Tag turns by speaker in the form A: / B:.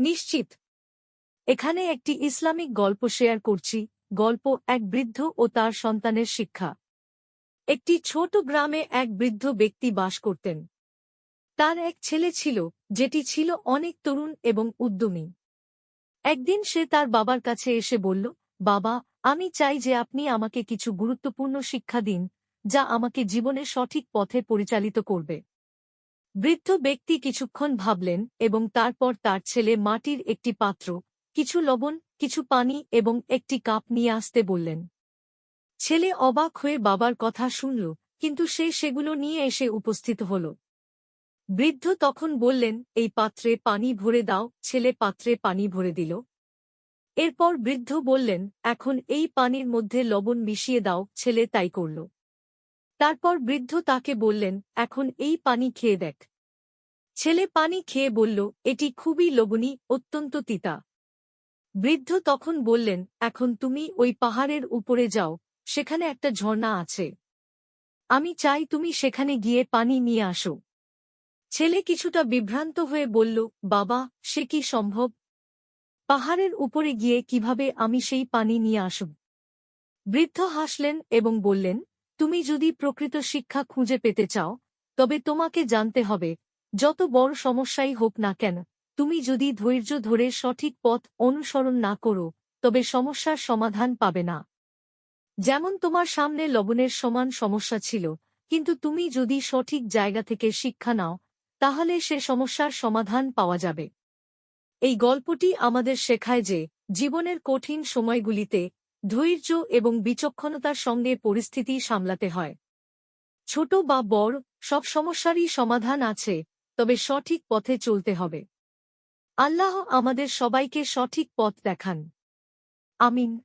A: নিশ্চিত। এখানে একটি ইসলামিক গল্প শেয়ার করছি, গল্প এক বৃদ্ধ ও তার সন্তানের শিক্ষা। একটি ছোট গ্রামে এক বৃদ্ধ ব্যক্তি বাস করতেন। তার এক ছেলে ছিল, যেটি ছিল অনেক তরুণ এবং উদ্যমী। একদিন সে তার বাবার কাছে এসে বলল, বাবা, আমি চাই যে আপনি আমাকে কিছু গুরুত্বপূর্ণ শিক্ষা দিন, যা আমাকে জীবনে সঠিক পথে পরিচালিত করবে। বৃদ্ধ ব্যক্তি কিছুক্ষণ ভাবলেন এবং তারপর তার ছেলে মাটির একটি পাত্র, কিছু লবণ, কিছু পানি এবং একটি কাপ নিয়ে আসতে বললেন। ছেলে অবাক হয়ে বাবার কথা শুনল, কিন্তু সে সেগুলো নিয়ে এসে উপস্থিত হল। বৃদ্ধ তখন বললেন, এই পাত্রে পানি ভরে দাও। ছেলে পাত্রে পানি ভরে দিল। এরপর বৃদ্ধ বললেন, এখন এই পানির মধ্যে লবণ মিশিয়ে দাও। ছেলে তাই করল। তারপর বৃদ্ধ তাকে বললেন, এখন এই পানি খেয়ে দেখ। ছেলে পানি খেয়ে বলল, এটি খুবই লবণী অত্যন্ত তিতা। বৃদ্ধ তখন বললেন, এখন তুমি ওই পাহাড়ের উপরে যাও, সেখানে একটা ঝর্ণা আছে। আমি চাই তুমি সেখানে গিয়ে পানি নিয়ে আসো। ছেলে কিছুটা বিভ্রান্ত হয়ে বলল, বাবা, সে কি সম্ভব? পাহাড়ের উপরে গিয়ে কীভাবে আমি সেই পানি নিয়ে আসব? বৃদ্ধ হাসলেন এবং বললেন তুমি যদি প্রকৃত শিক্ষা খুঁজে পেতে চাও, তবে তোমাকে জানতে হবে, যত বড় সমস্যাই হোক না কেন, তুমি যদি ধৈর্য ধরে সঠিক পথ অনুসরণ না করো, তবে সমস্যার সমাধান পাবে না। যেমন তোমার সামনে লবণের সমান সমস্যা ছিল, কিন্তু তুমি যদি সঠিক জায়গা থেকে শিক্ষা নাও, তাহলে সে সমস্যার সমাধান পাওয়া যাবে। এই গল্পটি আমাদের শেখায় যে, জীবনের কঠিন সময়গুলিতে ধৈর্য এবং বিচক্ষণতার সঙ্গে পরিস্থিতি সামলাতে হয়। ছোট বা বড়, সব সমস্যারই সমাধান আছে, তবে সঠিক পথে চলতে হবে। আল্লাহ আমাদের সবাইকে সঠিক পথ দেখান। আমিন।